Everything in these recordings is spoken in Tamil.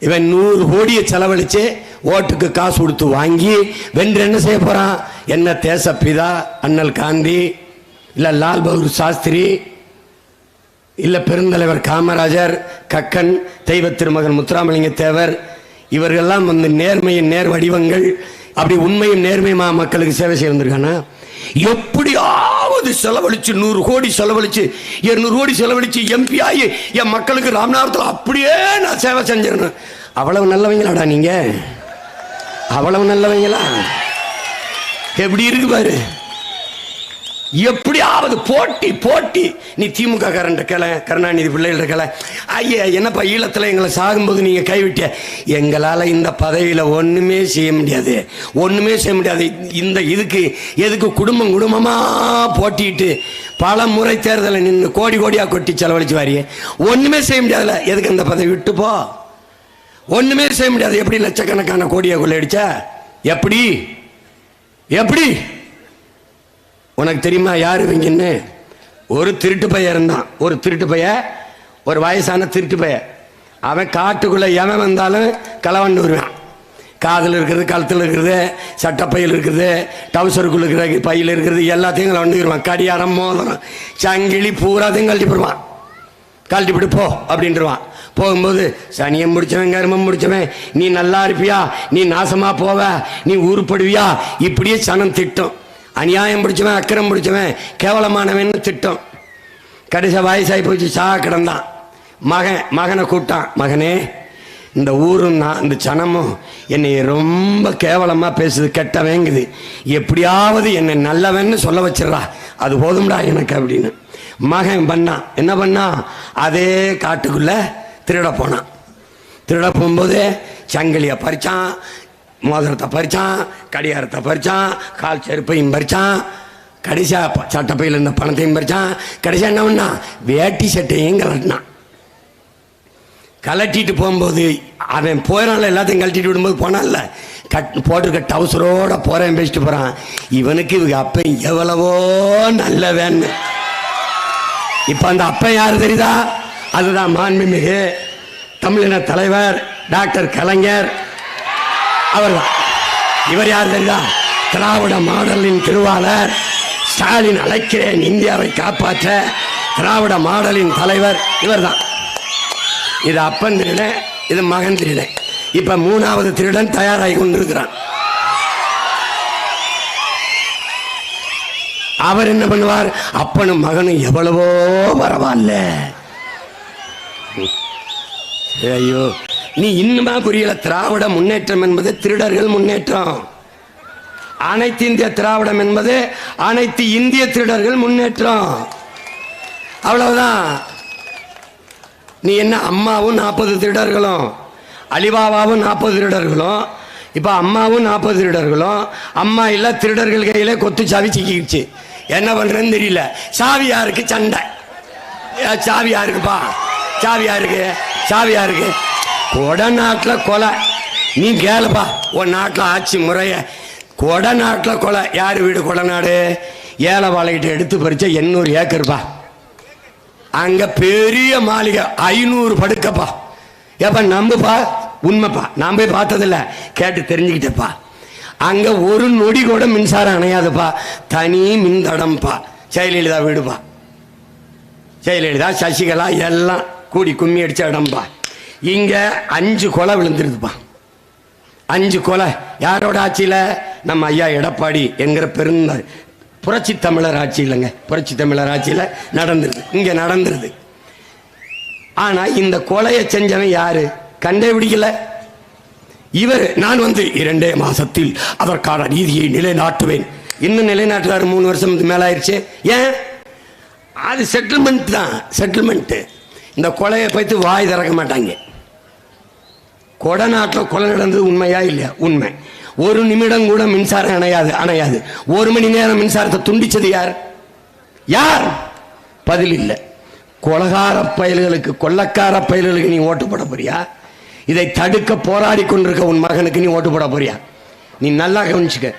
இவன் நூறு கோடியை செலவழிச்சு ஓட்டுக்கு காசு கொடுத்து வாங்கி வென்று என்ன செய்ய போறான்? என்ன தேசப்பிதா அண்ணல் காந்தி இல்ல லால் பகதூர் சாஸ்திரி இல்ல பெருந்தலைவர் காமராஜர் கக்கன் தெய்வ திருமகன் முத்துராமலிங்க தேவர் இவர்கள்லாம் வந்து நேர்மையின் நேர் வடிவங்கள் அப்படி உண்மையும் நேர்மையுமா மக்களுக்கு சேவை செய்ய எப்படியா எப்படியாவது செலவழிச்சு நூறு கோடி செலவழிச்சு இருநூறு கோடி செலவழிச்சு எம்பி ஆகி என் மக்களுக்கு ராமநாதத்தில் அப்படியே நான் சேவை செஞ்சிடணும் அவ்வளவு நல்லவங்களாடா நீங்க? அவ்வளவு நல்லவங்களா? எப்படி இருக்கு பாரு? எப்படியாவது போட்டி போட்டி. நீ திமுக காரன் இருக்கல கருணாநிதி பிள்ளைகள் இருக்கல ஐயா என்னப்பா ஈழத்தில் எங்களை சாகும்போது நீங்கள் கைவிட்ட? எங்களால் இந்த பதவியில் ஒன்றுமே செய்ய முடியாது. ஒன்றுமே செய்ய முடியாது. இந்த இதுக்கு எதுக்கு குடும்பம் குடும்பமாக போட்டிட்டு பல முறை தேர்தலில் நின்று கோடி கோடியாக கொட்டி செலவழிச்சு வாரியே ஒன்றுமே செய்ய முடியாதுல. எதுக்கு அந்த பதவி விட்டு போ? ஒன்றுமே செய்ய முடியாது. எப்படி லட்சக்கணக்கான கோடியை கொள்ளையடிச்ச எப்படி? எப்படி? உனக்கு தெரியுமா யார் இவங்கன்னு? ஒரு திருட்டு பையன் இருந்தான். ஒரு திருட்டு பைய ஒரு வயசான திருட்டு பைய அவன் காட்டுக்குள்ள எவன் வந்தாலும் களவண்டு வருவான். காதில் இருக்கிறது கழுத்தில் இருக்கிறது சட்டப்பையில் இருக்கிறது டவுசருக்குள்ள இருக்கிற பையில் இருக்கிறது எல்லாத்தையும் கலவண்டு வருவான். கடியாரம் மோதிரம் சங்கிலி பூராத்தையும் கழட்டி போடுவான். கழட்டி விட்டு போ அப்படின்றவான். போகும்போது சனியம் முடிச்சவன் கருமம் முடிச்சவன் நீ நல்லா இருப்பியா? நீ நாசமாக போவ? நீ உருப்படுவியா? இப்படியே சனம் திட்டம். அநியாயம் பிடிச்சவன் அக்கிரம் பிடிச்சவன் கேவலமானவன் திட்டம். கடைசி வயசாகி போச்சு சா கிடந்தான். மகன் மகனை கூட்டான் மகனே இந்த ஊரும் நான் இந்த சனமும் என்னை ரொம்ப கேவலமாக பேசுது கெட்டவேங்குது. எப்படியாவது என்னை நல்லவன்னு சொல்ல வச்சிடுறா. அது போதும்டா எனக்கு அப்படின்னு. மகன் பண்ணான். என்ன பண்ணான்? அதே காட்டுக்குள்ளே திருட போனான். திருட போகும்போது சங்கிலியை பறிச்சான். மோதிரத்தை பறித்தான் கடிகாரத்தை பறித்தான் கால் செருப்பையும் பறித்தான் கடைசியாக சட்டப்பையில் இருந்த பணத்தையும் பறிச்சான். கடைசியாக என்ன பண்ணான்? வேட்டி சட்டையும் கலட்டினான் கலட்டிட்டு போகும்போது அவன் போயிடான்ல எல்லாத்தையும் கழட்டிட்டு விடும்போது போனான்ல. கட் போட்டிருக்க டவுசரோட போகிறேன் பேசிட்டு போகிறான் இவனுக்கு இவங்க அப்பன் எவ்வளவோ நல்லவன். இப்போ அந்த அப்பன் யாரு தெரியுதா? அதுதான் மாண்புமிகு தமிழின தலைவர் டாக்டர் கலைஞர். அவர்தான் இவர் யார் தெரியுதா திராவிட மாடலின் திருவாளர். ஸ்டாலின் அழைக்கிறேன் இந்தியாவை காப்பாற்ற. திராவிட மாடலின் தலைவர் இவர்தான். இது அப்பன் திருடன் இது மகன் திருடன் இப்போ மூணாவது திருடன் தயாராகி கொண்டிருக்கிறான். அவர் என்ன பண்ணுவார்? அப்பனும் மகனும் எவ்வளவோ பரவாயில்ல. ஐயோ. நீ இன்னுமா புரியல? திராவிட முன்னேற்றம் என்பது திருடர்கள் முன்னேற்றம். அனைத்து இந்திய திராவிடம் என்பது அனைத்து இந்திய திருடர்கள் முன்னேற்றம். அவ்வளவுதான். நீ என்ன அம்மாவும் நாற்பது திருடர்களும் அலிபாபாவும் நாற்பது திருடர்களும் இப்போ அம்மாவும் நாற்பது திருடர்களும் அம்மா இல்ல திருடர்கள் கையில கொத்து சாவி சிக்கிடுச்சு என்ன பண்றேன்னு தெரியல. சாவி யாருக்கு சண்டை. சாவி யாருக்குப்பா சாவி யாருக்கு சாவி யாருக்கு கொடநாட்டில் கொலை. நீ கேளுப்பா உன் நாட்டில் ஆட்சி முறைய. கொடநாட்டில் கொலை. யார் வீடு கொடநாடு? ஏழை வாழைகிட்ட எடுத்து பறிச்சா எண்ணூறு ஏக்கர்ப்பா. அங்கே பெரிய மாளிகை ஐநூறு படுக்கப்பா. ஏப்பா நம்புப்பா? உண்மைப்பா. நான் போய் பார்த்ததில்ல. கேட்டு தெரிஞ்சுக்கிட்டேப்பா. அங்கே ஒரு நொடி கூட மின்சாரம் அணையாதுப்பா. தனி மின்தடம்ப்பா ஜெயலலிதா வீடுப்பா. ஜெயலலிதா சசிகலா எல்லாம் கூடி கும்மி அடித்த இடம்பா. இங்க அஞ்சு கொலை விழுந்துருதுப்பா அஞ்சு கொலை. யாரோட ஆட்சியில? நம்ம ஐயா எடப்பாடி என்கிற பெருந்த புரட்சி தமிழர் ஆட்சி இல்லைங்க. புரட்சி தமிழர் ஆட்சியில நடந்துருது இங்க நடந்துருது ஆனா இந்த கொலையை செஞ்சவன் யாரு? கண்டே பிடிக்கல. இவர் நான் வந்து இரண்டே மாசத்தில் அதற்கான நீதியை நிலைநாட்டுவேன். இன்னும் நிலைநாட்டுறாரு மூணு வருஷம் மேல ஆயிடுச்சு ஏன்? அது செட்டில்மெண்ட் தான். செட்டில்மெண்ட் இந்த கொலையை பற்றி வாய் திறக்க மாட்டாங்க. கொடநாட்டில் கொலை நடந்தது உண்மையா இல்லையா? உண்மை. ஒரு நிமிடம் கூட மின்சாரம் அணையாது அணையாது. ஒரு மணி நேரம் மின்சாரத்தை துண்டிச்சது யார்? யார்? பதில் இல்லை. கொலகார பயல்களுக்கு கொள்ளக்கார பயல்களுக்கு நீ ஓட்டு போட போறியா? இதை தடுக்க போராடி கொண்டிருக்க உன் மகனுக்கு நீ ஓட்டு போட போறியா? நீ நல்லா கவனிச்சுக்க.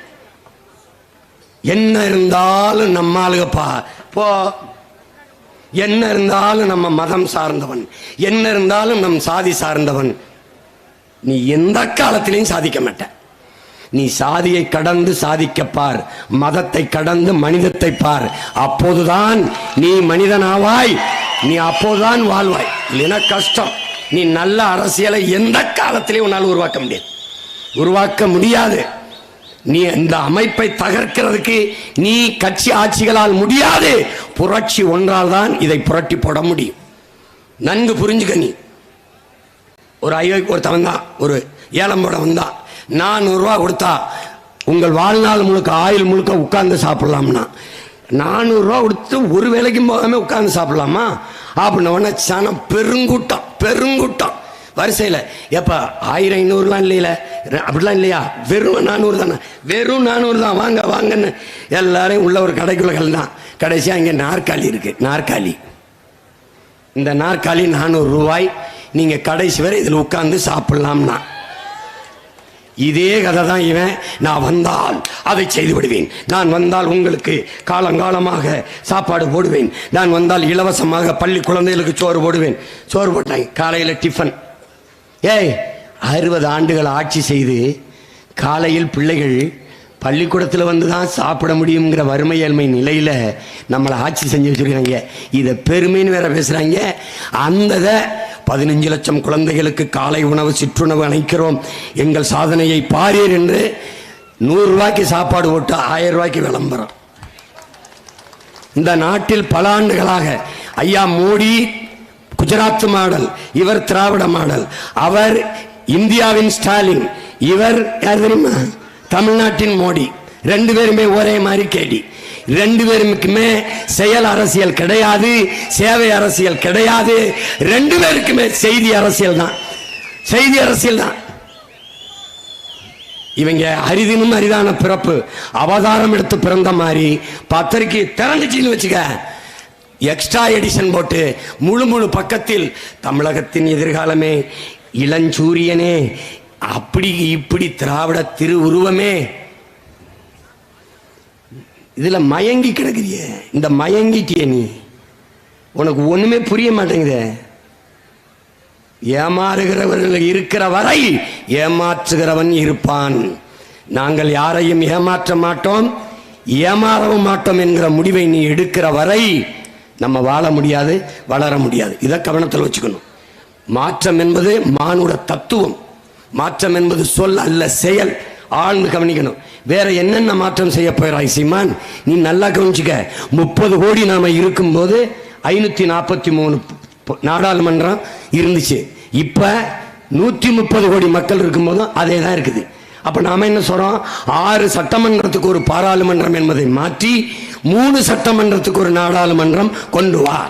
என்ன இருந்தாலும் நம்ம ஆளுகப்பா போ. என்ன இருந்தாலும் நம்ம மதம் சார்ந்தவன். என்ன இருந்தாலும் நம் சாதி சார்ந்தவன். நீ எந்த காலத்திலையும் சாதிக்க மாட்ட. நீ சாதியை கடந்து சாதிக்க பார். மதத்தை கடந்து மனிதத்தை பார். அப்போதுதான் நீ மனிதனாவாய். நீ அப்போதுதான் வாழ்வாய். இல்லைன்னா கஷ்டம். நீ நல்ல அரசியலை எந்த காலத்திலையும் உன்னால் உருவாக்க முடியாது. உருவாக்க முடியாது. நீ இந்த அமைப்பை தகர்க்கிறதுக்கு நீ கட்சி ஆட்சிகளால் முடியாது. புரட்சி ஒன்றால் தான் இதை புரட்டி போட முடியும். நன்கு புரிஞ்சுக்க நீ. ஒரு ஐயோ ஒருத்தவன் தான் ஒரு ஏலம் போட தான் நானூறுரூவா கொடுத்தா உங்கள் வாழ்நாள் முழுக்க ஆயுள் முழுக்க உட்கார்ந்து சாப்பிட்லாம்னா. நானூறுரூவா கொடுத்து ஒரு வேலைக்கும் போகாமல் உட்கார்ந்து சாப்பிட்லாமா? அப்படின்ன உடனே சனம் பெருங்கூட்டம் பெருங்கூட்டம். வரிசையில் எப்பா ஆயிரம் ஐநூறுலாம் இல்லையில? அப்படிலாம் இல்லையா? வெறும் நானூறு தானே? வெறும் நானூறு தான். வாங்க வாங்கன்னு எல்லாரையும் உள்ள ஒரு கடைக்குள்ள தான் கடைசியாக இங்கே நாற்காலி இருக்குது நாற்காலி. இந்த நாற்காலி நானூறு ரூபாய் நீங்க கடைசி வரை இதில் உட்கார்ந்து சாப்பிடலாம்னா. இதே கதை தான் இவன். நான் வந்தால் அதை செய்து விடுவேன் நான் வந்தால் உங்களுக்கு காலங்காலமாக சாப்பாடு போடுவேன். நான் வந்தால் இலவசமாக பள்ளி குழந்தைகளுக்கு சோறு போடுவேன். சோறு போட்டாங்க காலையில் டிஃபன் ஏய் அறுபது ஆண்டுகள் ஆட்சி செய்து காலையில் பிள்ளைகள் பள்ளிக்கூடத்தில் வந்து தான் சாப்பிட முடியுங்கிற வறுமை ஏழ்மை நிலையில் நம்மளை ஆட்சி செஞ்சு வச்சுருக்காங்க. இதை பெருமைன்னு வேற பேசுகிறாங்க அந்ததை பதினஞ்சு லட்சம் குழந்தைகளுக்கு காலை உணவு சிற்றுணவு அணைக்கிறோம் எங்கள் சாதனையை பாரீர் என்று நூறு ரூபாய்க்கு சாப்பாடு போட்டு ஆயிரம் ரூபாய்க்கு விளம்பரம். இந்த நாட்டில் பல ஆண்டுகளாக ஐயா மோடி குஜராத் மாடல் இவர் திராவிட மாடல் அவர் இந்தியாவின் ஸ்டாலின் இவர் யார் தெரியுமா? தமிழ்நாட்டின் மோடி. ரெண்டு பேருமே ஒரே மாதிரி கேடி ரெண்டு பேருக்குமே செயல் அரசியல் கிடையாது சேவை அரசியல் கிடையாது. ரெண்டு பேருக்குமே செய்தி அரசியல் தான். செய்தி அரசியல் தான். இவங்க அரிதினும் அரிதான பிறப்பு. அவதாரம் எடுத்து பிறந்த மாதிரி பத்திரிக்கை திறந்துச்சின்னு வச்சுக்க. எக்ஸ்ட்ரா எடிஷன் போட்டு முழு முழு பக்கத்தில் தமிழகத்தின் எதிர்காலமே இளஞ்சூரியனே அப்படி இப்படி திராவிட திருவுருவமே இதுல மயங்கி கிடக்குறிய இந்த மயங்கிட்டிய நீ. உனக்கு ஒண்ணுமே புரிய மாட்டேங்குதே. ஏமாறுகிறவர்கள் இருக்கிற வரை ஏமாற்றுகிறவன் இருப்பான். நாங்கள் யாரையும் ஏமாற்ற மாட்டோம் ஏமாறவும் மாட்டோம் என்கிற முடிவை நீ எடுக்கிற வரை நம்ம வாழ முடியாது வளர முடியாது. இதை கவனத்தில் வச்சுக்கணும். மாற்றம் என்பது மானுட தத்துவம். மாற்றம் என்பது சொல் அல்ல செயல். ஆழ்ந்து கவனிக்கணும். வேற என்னென்ன மாற்றம் செய்ய போயிறாய் சீமான்? நீ நல்லா கவனிச்சுக்க. முப்பது கோடி நாம இருக்கும்போது ஐநூத்தி நாற்பத்தி மூணு நாடாளுமன்றம் இருந்துச்சு. இப்ப நூத்தி முப்பது கோடி மக்கள் இருக்கும்போதும் அதே தான் இருக்குது. அப்ப நாம என்ன சொல்றோம்? ஆறு சட்டமன்றத்துக்கு ஒரு பாராளுமன்றம் என்பதை மாற்றி மூணு சட்டமன்றத்துக்கு ஒரு நாடாளுமன்றம் கொண்டு வா.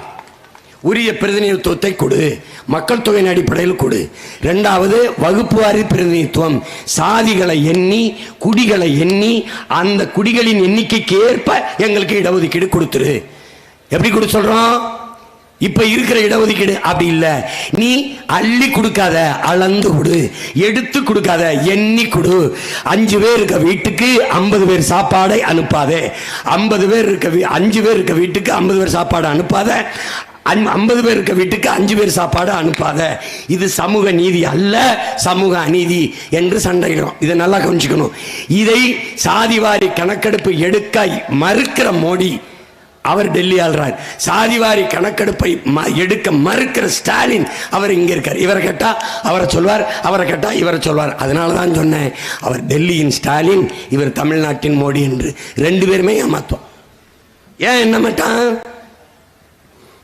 உரிய பிரதிநிதித்துவத்தை கொடு. மக்கள் தொகையின் அடிப்படையில் கொடு. ரெண்டாவது வகுப்பு வாரி பிரதிநிதித்துவம். சாதிகளை எண்ணி குடிகளை எண்ணி அந்த குடிகளின் எண்ணிக்கைக்கு ஏற்ப எங்களுக்கு இடஒதுக்கீடு கொடுத்துரு. எப்படி கொடு சொல்றோம்? இப்ப இருக்கிற இடஒதுக்கீடு அப்படி இல்லை. நீ அள்ளி கொடுக்காத அளந்து கொடு. எடுத்து கொடுக்காத எண்ணி கொடு. அஞ்சு பேர் இருக்க வீட்டுக்கு ஐம்பது பேர் சாப்பாடை அனுப்பாதே. ஐம்பது பேர் இருக்க வீ- அஞ்சு பேர் இருக்க வீட்டுக்கு ஐம்பது பேர் சாப்பாடு அனுப்பாத. ஐம்பது பேர் இருக்க வீட்டுக்கு அஞ்சு பேர் சாப்பாடு அனுப்பாத. இது சமூக நீதி அல்ல சமூக அநீதி என்று சண்டையிடும் இதை நல்லா கவனிச்சுக்கணும். இதை சாதிவாரி கணக்கெடுப்பு எடுக்க மறுக்கிற மோடி அவர் டெல்லி ஆள்றார். சாதிவாரி கணக்கெடுப்பை ம- எடுக்க மறுக்கிற ஸ்டாலின் அவர் இங்க இருக்கார். இவரை கேட்டால் அவரை சொல்வார் அவரை கேட்டால் இவரை சொல்வார். அதனால தான் சொன்னேன் அவர் டெல்லியின் ஸ்டாலின் இவர் தமிழ்நாட்டின் மோடி என்று. ரெண்டு பேருமே ஏமாத்தோம். ஏன் என்ன மாட்டான்?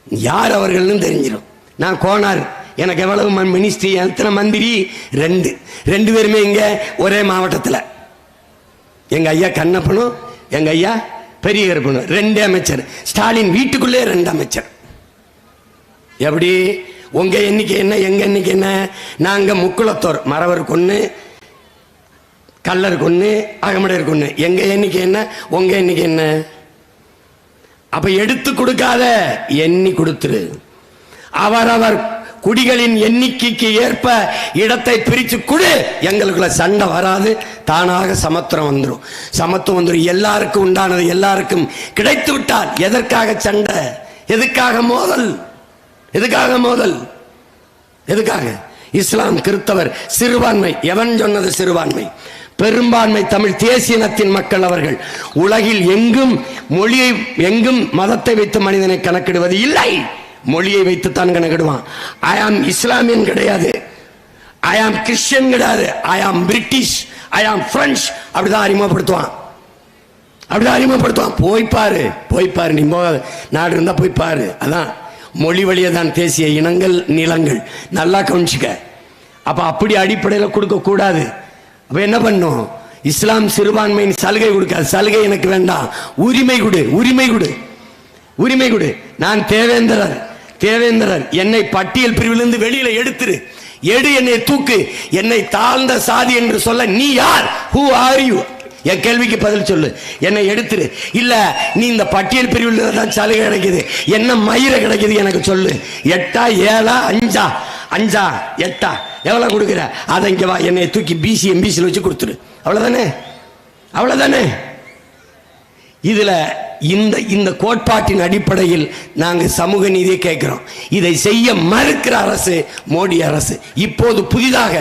யார் அவர்கள்னு தெரிஞ்சிடும் நான் கோனார். எனக்கு எவ்வளவு மினிஸ்ட்ரி எத்தனை மந்திரி? ரெண்டு. ரெண்டு பேருமே இங்கே ஒரே மாவட்டத்தில். எங்கள் ஐயா கண்ணப்பனும் எங்கள் ஐயா பெரிய கருப்பனும் ரெண்டு அமைச்சர். ஸ்டாலின் வீட்டுக்குள்ளே ரெண்டு அமைச்சர். எப்படி? உங்கள் எண்ணிக்கை என்ன எங்கள் எண்ணிக்கை என்ன? நாங்கள் முக்குளத்தோர். மறவர் கொன்று கல்லர் கொன்று அகமடையர் கொன்று எங்கள் எண்ணிக்கை என்ன உங்கள் எண்ணிக்கை என்ன? அப்ப எடுத்து கொடுக்காத எண்ணி கொடுத்துரு. அவரவர் குடிகளின் எண்ணிக்கைக்கு ஏற்ப இடத்தை பிரித்து கொடு எங்களுக்குள்ள சண்டை வராது தானாக சமத்துவம் வந்துடும் சமத்துவம் வந்துடும் எல்லாருக்கும் உண்டானது எல்லாருக்கும் கிடைத்து விட்டால் எதற்காக சண்டை? எதுக்காக மோதல்? எதுக்காக மோதல்? எதுக்காக? இஸ்லாம் கிறிஸ்தவர் சிறுபான்மை. எவன் சொன்னது சிறுபான்மை? பெரும்பான்மை தமிழ் தேசியனத்தின் மக்கள் அவர்கள். உலகில் எங்கும் மொழியை எங்கும் மதத்தை வைத்து மனிதனை கணக்கிடுவது இல்லை. மொழியை வைத்துத்தான் கணக்கிடுவான். ஐ ஆம் இஸ்லாமியன் கிடையாது. ஐ ஆம் கிறிஸ்டியன் கிடையாது. ஐ ஆம் பிரிட்டிஷ் ஐ ஆம் பிரெஞ்ச் அப்படிதான் அறிமுகப்படுத்துவான். அப்படிதான் அறிமுகப்படுத்துவான். போய் பாரு போய் பாரு நீ நாடு இருந்தா போய் பாரு. அதான். மொழி வழியை தான் தேசிய இனங்கள் நிலங்கள். நல்லா கவனிச்சுக்க. அப்ப அப்படி அடிப்படையில் கொடுக்க கூடாது அப்ப என்ன பண்ணும்? இஸ்லாம் சிறுபான்மையின் சலுகை கொடுக்காது சலுகை எனக்கு வேண்டாம். உரிமை கொடு உரிமை கொடு. உரிமை கொடு. நான் தேவேந்திரர் தேவேந்திரர். என்னை பட்டியல் பிரிவிலிருந்து வெளியில எடுத்துரு. எடு என்னை தூக்கு. என்னை தாழ்ந்த சாதி என்று சொல்ல நீ யார்? ஹூ ஆர் யூ என் கேள்விக்கு பதில் சொல்லு. என்னை எடுத்துரு. இல்ல நீ இந்த பட்டியல் பிரிவில் தான் சலுகை கிடைக்குது. என்ன மயிரை கிடைக்குது எனக்கு சொல்லு. எட்டா ஏழா அஞ்சா? அஞ்சா எட்டா. எவ்வளோ கொடுக்குற? அதை இங்கே வா என்னை தூக்கி பிசி எம்பிசியில் வச்சு கொடுத்துரு. அவ்வளோதானே அவ்வளோதானே இதில் இந்த இந்த கோட்பாட்டின் அடிப்படையில் நாங்கள் சமூக நீதியை கேட்குறோம். இதை செய்ய மறுக்கிற அரசு மோடி அரசு. இப்போது புதிதாக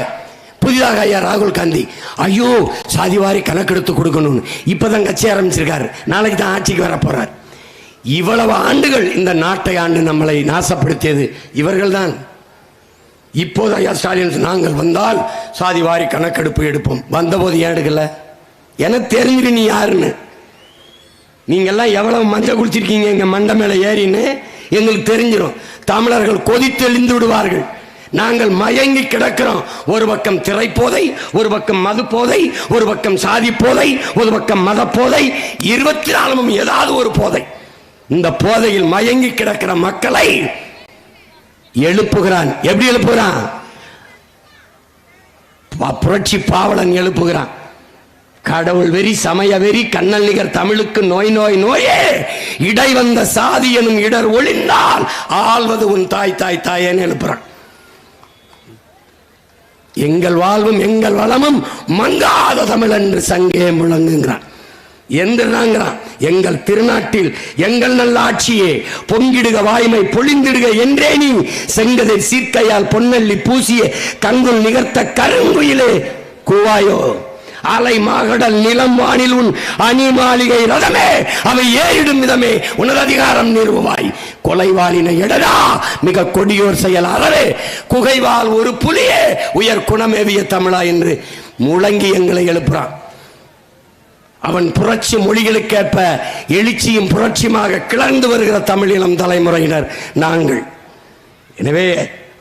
புதிதாக ஐயா ராகுல் காந்தி ஐயோ சாதிவாரி கணக்கெடுத்து கொடுக்கணும்னு. இப்பதான் கட்சி ஆரம்பிச்சிருக்காரு. நாளைக்கு தான் ஆட்சிக்கு வர போறார். இவ்வளவு ஆண்டுகள் இந்த நாட்டை ஆண்டு நம்மளை நாசப்படுத்தியது இவர்கள்தான். இப்போது ஐயா ஸ்டாலின் நாங்கள் வந்தால் சாதி வாரி கணக்கெடுப்பு எடுப்போம். வந்தபோது ஏன் எடுக்கல? எனக்கு தெரிஞ்சிரு நீ யாருன்னு. நீங்கள்லாம் எவ்வளவு மஞ்சள் குடிச்சிருக்கீங்க எங்கள் மண்டை மேலே ஏறின்னு எங்களுக்கு தெரிஞ்சிடும் தமிழர்கள் கொதித்தெழுந்து விடுவார்கள். நாங்கள் மயங்கி கிடக்கிறோம். ஒரு பக்கம் திரைப்போதை ஒரு பக்கம் மது போதை ஒரு பக்கம் சாதி போதை ஒரு பக்கம் மத போதை இருபத்தி நாலுமும் ஏதாவது ஒரு போதை. இந்த போதையில் மயங்கி கிடக்கிற மக்களை எழுப்புகிறான். எப்படி எழுப்புகிறான்? புரட்சி பாவலன் எழுப்புகிறான். கடவுள் வெறி சமய வெறி கண்ணல் நிகர் தமிழுக்கு நோய் நோய் நோயே. இடை வந்த சாதி எனும் இடர் ஒளிந்தால் ஆள்வது உன் தாய் தாய் தாயேன்னு எழுப்புறான் எங்கள் வாழ்வும் எங்கள் வளமும் மங்காத தமிழ் என்று சங்கே முழங்குங்கிறான் எந்திராங்கிறான் எங்கள் திருநாட்டில் எங்கள் நல்ல ஆட்சியே பொங்கிடுக வாய்மை பொழிந்திடுக என்றே நீ செங்கதை சீர்க்கையால் பொன்னல்லி பூசிய கங்குல் நிகர்த்த கருங்குயிலே கூவாயோ அலை மாகடல் நிலம் வானில் உன் அணி மாளிகை ரதமே அவை ஏறிடும் விதமே உனது அதிகாரம் நிறுவாய் கொலைவாளின எடடா மிக கொடியோர் செயல் அறவே குகைவால் ஒரு புலியே உயர் குணமேவிய தமிழா என்று முழங்கி எங்களை எழுப்புறான். அவன் புரட்சி மொழிகளுக்கேற்ப எழுச்சியும் புரட்சியுமாக கிளர்ந்து வருகிற தமிழினம் தலைமுறையினர் நாங்கள். எனவே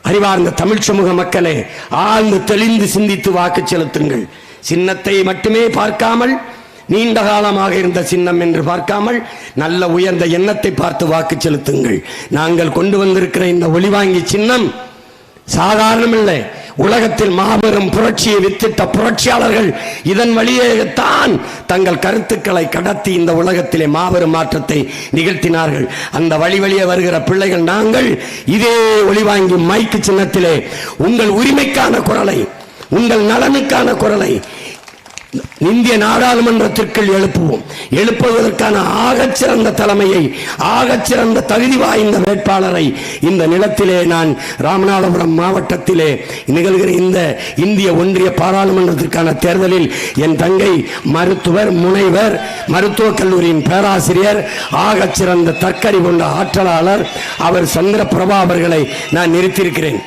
அறிவார்ந்த தமிழ் சமூக மக்களே ஆழ்ந்து தெளிந்து சிந்தித்து வாக்கு செலுத்துங்கள். சின்னத்தை மட்டுமே பார்க்காமல் நீண்ட காலமாக இருந்த சின்னம் என்று பார்க்காமல் நல்ல உயர்ந்த எண்ணத்தை பார்த்து வாக்கு செலுத்துங்கள். நாங்கள் கொண்டு வந்திருக்கிற இந்த ஒளிவாங்கி சின்னம் சாதாரணமில்லை. உலகத்தில் மாபெரும் புரட்சியை வித்திட்ட புரட்சியாளர்கள் இதன் வழியேத்தான் தங்கள் கருத்துக்களை கடத்தி இந்த உலகத்திலே மாபெரும் மாற்றத்தை நிகழ்த்தினார்கள். அந்த வழி வழியே வருகிற பிள்ளைகள் நாங்கள் இதே ஒளிவாங்கி மைக்கு சின்னத்திலே உங்கள் உரிமைக்கான குரலை உங்கள் நலனுக்கான குரலை இந்திய நாடாளுமன்றத்திற்குள் எழுப்புவோம். எழுப்புவதற்கான ஆகச்சிறந்த தலைமையை ஆகச்சிறந்த தகுதி வாய்ந்த வேட்பாளரை இந்த நிலத்திலே நான் ராமநாதபுரம் மாவட்டத்திலே நிகழ்கிற இந்த இந்திய ஒன்றிய பாராளுமன்றத்திற்கான தேர்தலில் என் தங்கை மருத்துவர் முனைவர் மருத்துவக் கல்லூரியின் பேராசிரியர் ஆகச்சிறந்த தற்கறி கொண்ட ஆற்றலாளர் அவர் சந்திர பிரபா அவர்களை நான் நிறுத்தியிருக்கிறேன்.